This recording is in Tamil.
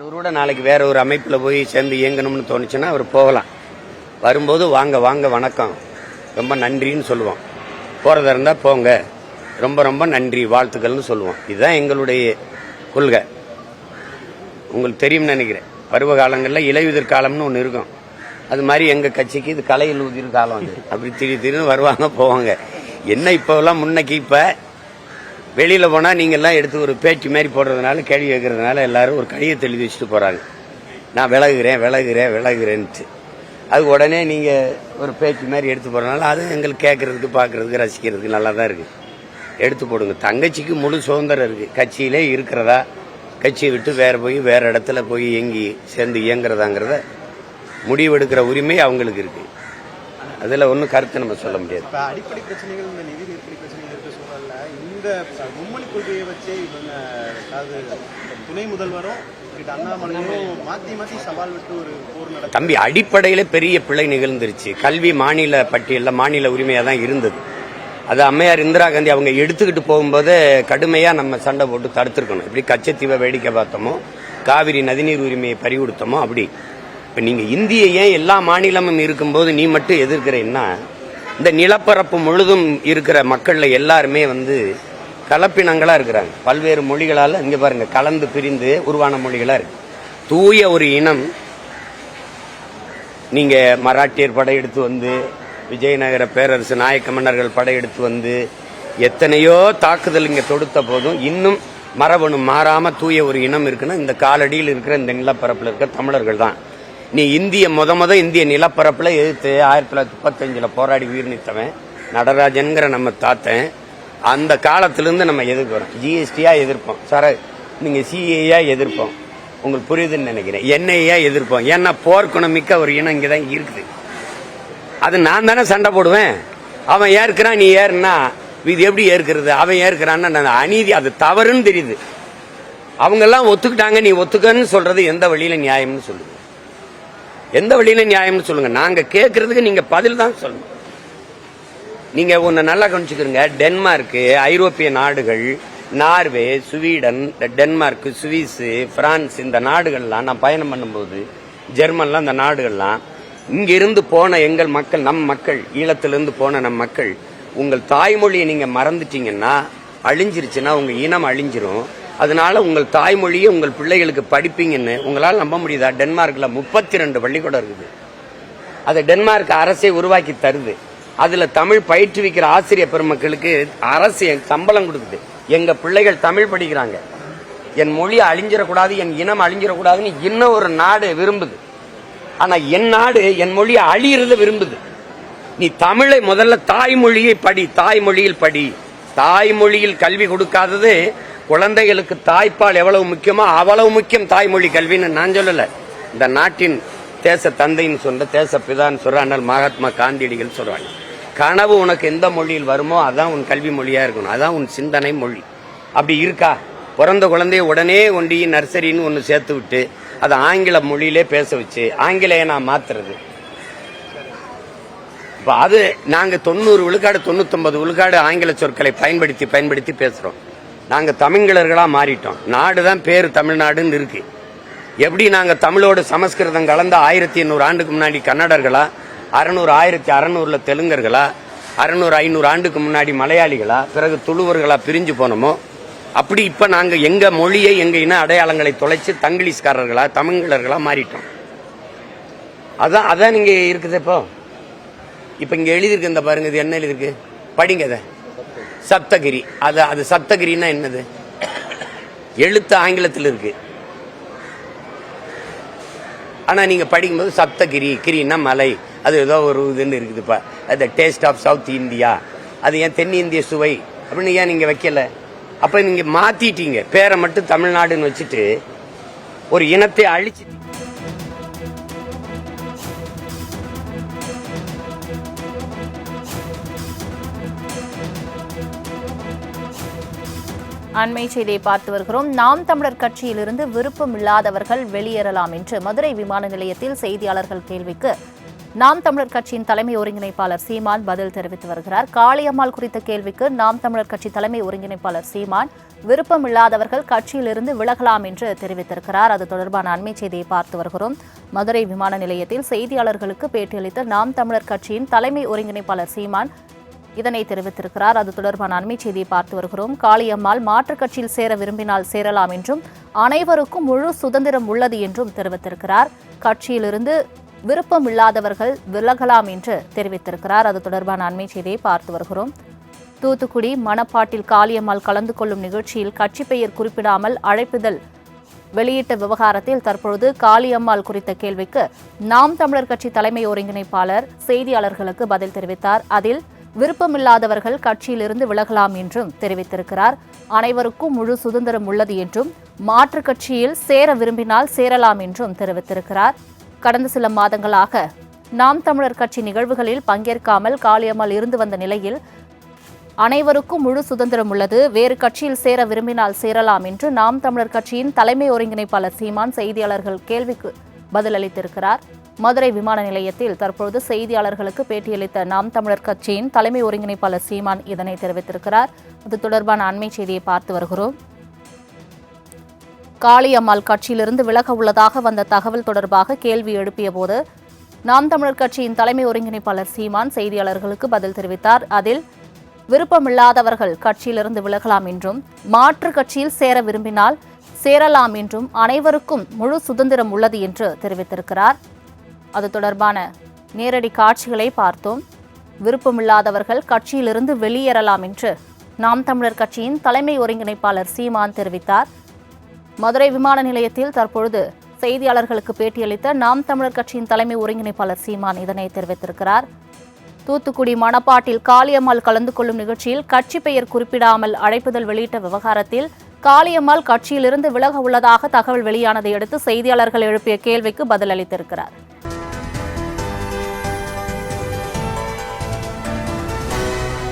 கூட நாளைக்கு வேற ஒரு அமைப்பில் போய் சேர்ந்து இயங்கணும்னு தோணுச்சுன்னா அவர் போகலாம். வரும்போது வாங்க வாங்க வணக்கம். ரொம்ப நன்றின்னு சொல்லுவோம். போகிறதா இருந்தால் போங்க. ரொம்ப ரொம்ப நன்றி வாழ்த்துக்கள்னு சொல்லுவோம். இதுதான் எங்களுடைய கொள்கை. உங்களுக்கு தெரியும்னு நினைக்கிறேன். பருவ காலங்களில் இலையுதிர் காலம்னு ஒன்று இருக்கும். அது மாதிரி எங்கள் கட்சிக்கு இது கலையில் உதிர் காலம் அது. அப்படி திடீர் திடீர்னு வருவாங்க போவாங்க. என்ன இப்போலாம் முன்னைக்கு இப்போ வெளியில் போனால் நீங்கள்லாம் எடுத்து ஒரு பேச்சு மாதிரி போடுறதுனால கேள்வி கேட்கறதுனால எல்லாரும் ஒரு கடிதத்தை எழுதி வச்சுட்டு போகிறாங்க நான் விலகுறேன் விலகுறேன் விலகுறேன்ட்டு அது உடனே நீங்கள் ஒரு பேச்சு மாதிரி எடுத்து போகிறதுனால அது எங்களுக்கு கேட்குறதுக்கு பார்க்குறதுக்கு ரசிக்கிறதுக்கு நல்லா தான் இருக்குது எடுத்து போடுங்க. தங்கச்சிக்கு முழு சுதந்திரம் இருக்குது கட்சியிலே இருக்கிறதா? கட்சியை விட்டு வேறு போய் வேறு இடத்துல போய் இயங்கி சேர்ந்து இயங்குறதாங்கிறத முடிவெடுக்கிற உரிமை அவங்களுக்கு இருக்குது அதில் ஒன்றும் கருத்து நம்ம சொல்ல முடியாது. அடிப்படை பிரச்சனைகள் இந்த நிதி நெருக்கடி பிரச்சனைகள் இருக்க சூழல்ல இந்த மும்மொழி கொள்கையை வச்சு அதாவது துணை முதல்வரும் தம்பி அடிப்படையில பெரிய பிழை நிகழ்ந்துருச்சு. கல்வி மாநில பட்டியல்ல மாநில உரிமையா தான் இருந்தது. அது அம்மையார் இந்திரா காந்தி அவங்க எடுத்துக்கிட்டு போகும்போது கடுமையா நம்ம சண்டை போட்டு தடுத்திருக்கணும். இப்படி கச்சத்தீவை வேடிக்கை பார்த்தோமோ காவிரி நதிநீர் உரிமையை பறிகொடுத்தோமோ அப்படி. இப்ப நீங்க இந்திய ஏன் எல்லா மாநிலமும் இருக்கும்போது நீ மட்டும் எதிர்க்கிறேன்னா இந்த நிலப்பரப்பு முழுதும் இருக்கிற மக்கள்ல எல்லாருமே வந்து கலப்பினங்களா இருக்கிறாங்க. பல்வேறு மொழிகளால இங்க பாருங்க கலந்து பிரிந்து உருவான மொழிகளா இருக்கு. தூய ஒரு இனம் நீங்க மராட்டியர் படையெடுத்து வந்து விஜயநகர பேரரசு நாயக்க மன்னர்கள் படையெடுத்து வந்து எத்தனையோ தாக்குதல் இங்க தொடுத்த போதும் இன்னும் மரபணு மாறாம தூய ஒரு இனம் இருக்குன்னா இந்த காலடியில் இருக்கிற இந்த நிலப்பரப்பில் இருக்கிற தமிழர்கள் தான். நீ இந்திய முத முத இந்திய நிலப்பரப்பில் எதிர்த்து ஆயிரத்தி தொள்ளாயிரத்தி முப்பத்தஞ்சில் போராடி உயிர் நீத்தவன் நடராஜன்கிற நம்ம தாத்தன். அந்த காலத்திலிருந்து நம்ம எதிர்க்கிறோம் ஜிஎஸ்டியாக எதிர்ப்போம். சார நீங்கள் சிஏயா எதிர்ப்போம். உங்களுக்கு புரியுதுன்னு நினைக்கிறேன். என்ஐயா எதிர்ப்போம். ஏன்னா போர்க்குணமிக்க ஒரு இனம் இங்கே தான் இருக்குது. அது நான் தானே சண்டை போடுவேன். அவன் ஏற்கிறான் நீ ஏறுனா இது எப்படி ஏற்கிறது? அவன் ஏற்கிறான்னா நான் அநீதி அது தவறுன்னு தெரியுது. அவங்கெல்லாம் ஒத்துக்கிட்டாங்க. நீ ஒத்துக்கன்னு சொல்றது எந்த வழியில நியாயம்னு சொல்லுது. எந்த வழியில நியாயம்னு சொல்லுங்க. நாங்க கேட்கறதுக்கு நீங்க பதில் தான் சொல்லணும். நீங்க ஒன்னு நல்லா கவனிச்சுக்கிறீங்க. டென்மார்க் ஐரோப்பிய நாடுகள் நார்வே ஸ்வீடன் இந்த டென்மார்க் சுவிஸ் பிரான்ஸ் இந்த நாடுகள்லாம் நான் பயணம் பண்ணும்போது ஜெர்மன்லாம் இந்த நாடுகள்லாம் இங்கிருந்து போன எங்கள் மக்கள் நம் மக்கள் ஈழத்திலிருந்து போன நம் மக்கள் உங்கள் தாய்மொழியை நீங்க மறந்துட்டீங்கன்னா அழிஞ்சிருச்சுன்னா உங்க இனம் அழிஞ்சிரும். அதனால உங்கள் தாய்மொழியை உங்கள் பிள்ளைகளுக்கு படிப்பீங்கன்னு உங்களால் நம்ப முடியுதா? டென்மார்க்கில் முப்பத்தி ரெண்டு பள்ளிக்கூடம் இருக்குது. அதை டென்மார்க் அரசே உருவாக்கி தருது. அதில் தமிழ் பயிற்றுவிக்கிற ஆசிரியர் பெருமக்களுக்கு அரசு சம்பளம் கொடுக்குது. எங்கள் பிள்ளைகள் தமிழ் படிக்கிறாங்க. என் மொழி அழிஞ்சிடக்கூடாது என் இனம் அழிஞ்சிடக்கூடாதுன்னு இன்னும் ஒரு நாடு விரும்புது. ஆனால் என் நாடு என் மொழியை அழியிறத விரும்புது. நீ தமிழை முதல்ல தாய்மொழியை படி தாய்மொழியில் படி. தாய்மொழியில் கல்வி கொடுக்காதது குழந்தைகளுக்கு தாய்ப்பால் எவ்வளவு முக்கியமோ அவ்வளவு முக்கியம் தாய்மொழி கல்வின்னு நான் சொல்லலை. இந்த நாட்டின் தேச தந்தைன்னு சொல்ற தேச பிதான்னு சொல்ற ஆனால் மகாத்மா காந்தியடிகள் சொல்றாங்க. கனவு உனக்கு எந்த மொழியில் வருமோ அதான் உன் கல்வி மொழியா இருக்கணும். அதான் உன் சிந்தனை மொழி. அப்படி இருக்கா? பிறந்த குழந்தைய உடனே ஒண்டி நர்சரின்னு ஒன்று சேர்த்து விட்டு அதை ஆங்கில மொழியிலே பேச வச்சு ஆங்கிலேயனா மாத்துறது? இப்போ அது நாங்கள் தொண்ணூறு விழுக்காடு தொண்ணூத்தொன்பது விழுக்காடு ஆங்கில சொற்களை பயன்படுத்தி பயன்படுத்தி பேசுகிறோம் நாங்கள் தமிழர்களாக மாறிட்டோம். நாடு தான் பேர் தமிழ்நாடுன்னு இருக்கு. எப்படி நாங்கள் தமிழோடு சமஸ்கிருதம் கலந்த ஆயிரத்தி எண்ணூறு ஆண்டுக்கு முன்னாடி கன்னடர்களா அறநூறு ஆயிரத்தி அறநூறில் தெலுங்கர்களா அறநூறு ஐநூறு ஆண்டுக்கு முன்னாடி மலையாளிகளா பிறகு துளுவர்களாக பிரிஞ்சு போனோமோ அப்படி இப்போ நாங்கள் எங்கள் மொழியை எங்கள் இன அடையாளங்களை தொலைச்சி தங்கிலீஷ்காரர்களா தமிழர்களாக மாறிட்டோம். அதான் அதான் நீங்கள் இருக்குது இப்போ. இப்போ இங்கே எழுதியிருக்கு இந்த பாருங்க இது என்ன எழுதியிருக்கு? படிங்க அதை சப்தகிரி. அது அது சப்தகிரின்னா என்னது? எழுத்து ஆங்கிலத்தில் இருக்கு. ஆனா நீங்க படிக்கும்போது சப்தகிரி கிரின்னா மலை. அது ஏதோ ஒரு இதுன்னு இருக்குதுப்பா. அது டேஸ்ட் ஆஃப் சவுத் இந்தியா அது ஏன் தென்னிந்திய சுவை? அப்படின்னு ஏன் நீங்க வைக்கல? அப்போ நீங்கள் மாத்திட்டீங்க. பேரை மட்டும் தமிழ்நாடுன்னு வச்சுட்டு ஒரு இனத்தை அழிச்சிட்டீங்க. அண்மை செய்தியை பார்த்து வருகிறோம். நாம் தமிழர் கட்சியிலிருந்து விருப்பம் இல்லாதவர்கள் வெளியேறலாம் என்று மதுரை விமான நிலையத்தில் செய்தியாளர்கள் கேள்விக்கு நாம் தமிழர் கட்சியின் தலைமை ஒருங்கிணைப்பாளர் சீமான் பதில் தெரிவித்து வருகிறார். காளியம்மாள் குறித்த கேள்விக்கு நாம் தமிழர் கட்சி தலைமை ஒருங்கிணைப்பாளர் சீமான் விருப்பம் இல்லாதவர்கள் கட்சியிலிருந்து விலகலாம் என்று தெரிவித்திருக்கிறார். அது தொடர்பான அண்மை செய்தியை பார்த்து வருகிறோம். மதுரை விமான நிலையத்தில் செய்தியாளர்களுக்கு பேட்டியளித்த நாம் தமிழர் கட்சியின் தலைமை ஒருங்கிணைப்பாளர் சீமான் இதனை தெரிவித்திருக்கிறார். அது தொடர்பான அண்மை செய்தியை பார்த்து வருகிறோம். காளியம்மாள் மாற்றுக் கட்சியில் சேர விரும்பினால் சேரலாம் என்றும் அனைவருக்கும் முழு சுதந்திரம் உள்ளது என்றும் தெரிவித்திருக்கிறார். கட்சியிலிருந்து விருப்பம் இல்லாதவர்கள் விலகலாம் என்று தெரிவித்திருக்கிறார். அது தொடர்பான அண்மை செய்தியை பார்த்து வருகிறோம். தூத்துக்குடி மணப்பாட்டில் காளியம்மாள் கலந்து கொள்ளும் நிகழ்ச்சியில் கட்சி பெயர் குறிப்பிடாமல் அழைப்புதல் வெளியிட்ட விவகாரத்தில் தற்பொழுது காளியம்மாள் குறித்த கேள்விக்கு நாம் தமிழர் கட்சி தலைமை ஒருங்கிணைப்பாளர் செய்தியாளர்களுக்கு பதில் தெரிவித்தார். அதில் விருப்பமில்லாதவர்கள் கட்சியிலிருந்து விலகலாம் என்றும் தெரிவித்திருக்கிறார். அனைவருக்கும் முழு சுதந்திரம் உள்ளது என்றும் மாற்றுக் கட்சியில் சேர விரும்பினால் சேரலாம் என்றும் தெரிவித்திருக்கிறார். கடந்த சில மாதங்களாக நாம் தமிழர் கட்சி நிகழ்வுகளில் பங்கேற்காமல் காளியம்மாள் இருந்து வந்த நிலையில் அனைவருக்கும் முழு சுதந்திரம் உள்ளது. வேறு கட்சியில் சேர விரும்பினால் சேரலாம் என்று நாம் தமிழர் கட்சியின் தலைமை ஒருங்கிணைப்பாளர் சீமான் செய்தியாளர்கள் கேள்விக்கு பதிலளித்திருக்கிறார். மதுரை விமான நிலையத்தில் தற்பொழுது செய்தியாளர்களுக்கு பேட்டியளித்த நாம் தமிழர் கட்சியின் தலைமை ஒருங்கிணைப்பாளர் சீமான் இதனை தெரிவித்திருக்கிறார். அது தொடர்பான அண்மை செய்தியை பார்த்து வருகிறோம். காளியம்மாள் கட்சியிலிருந்து விலக உள்ளதாக வந்த தகவல் தொடர்பாக கேள்வி எழுப்பியபோது நாம் தமிழர் கட்சியின் தலைமை ஒருங்கிணைப்பாளர் சீமான் செய்தியாளர்களுக்கு பதில் தெரிவித்தார். அதில் விருப்பமில்லாதவர்கள் கட்சியிலிருந்து விலகலாம் என்றும் மாற்று கட்சியில் சேர விரும்பினால் சேரலாம் என்றும் அனைவருக்கும் முழு சுதந்திரம் உள்ளது என்று தெரிவித்திருக்கிறார். அது தொடர்பான நேரடி காட்சிகளை பார்த்தோம். விருப்பமில்லாதவர்கள் கட்சியிலிருந்து வெளியேறலாம் என்று நாம் தமிழர் கட்சியின் தலைமை ஒருங்கிணைப்பாளர் சீமான் தெரிவித்தார். மதுரை விமான நிலையத்தில் தற்பொழுது செய்தியாளர்களுக்கு பேட்டியளித்த நாம் தமிழர் கட்சியின் தலைமை ஒருங்கிணைப்பாளர் சீமான் இதனை தெரிவித்திருக்கிறார். தூத்துக்குடி மணப்பாட்டில் காளியம்மாள் கலந்து கொள்ளும் நிகழ்ச்சியில் கட்சி பெயர் குறிப்பிடாமல் அழைப்புதல் வெளியிட்ட விவகாரத்தில் காளியம்மாள் கட்சியிலிருந்து விலக உள்ளதாக தகவல் வெளியானதை அடுத்து செய்தியாளர்கள் எழுப்பிய கேள்விக்கு பதிலளித்திருக்கிறார்.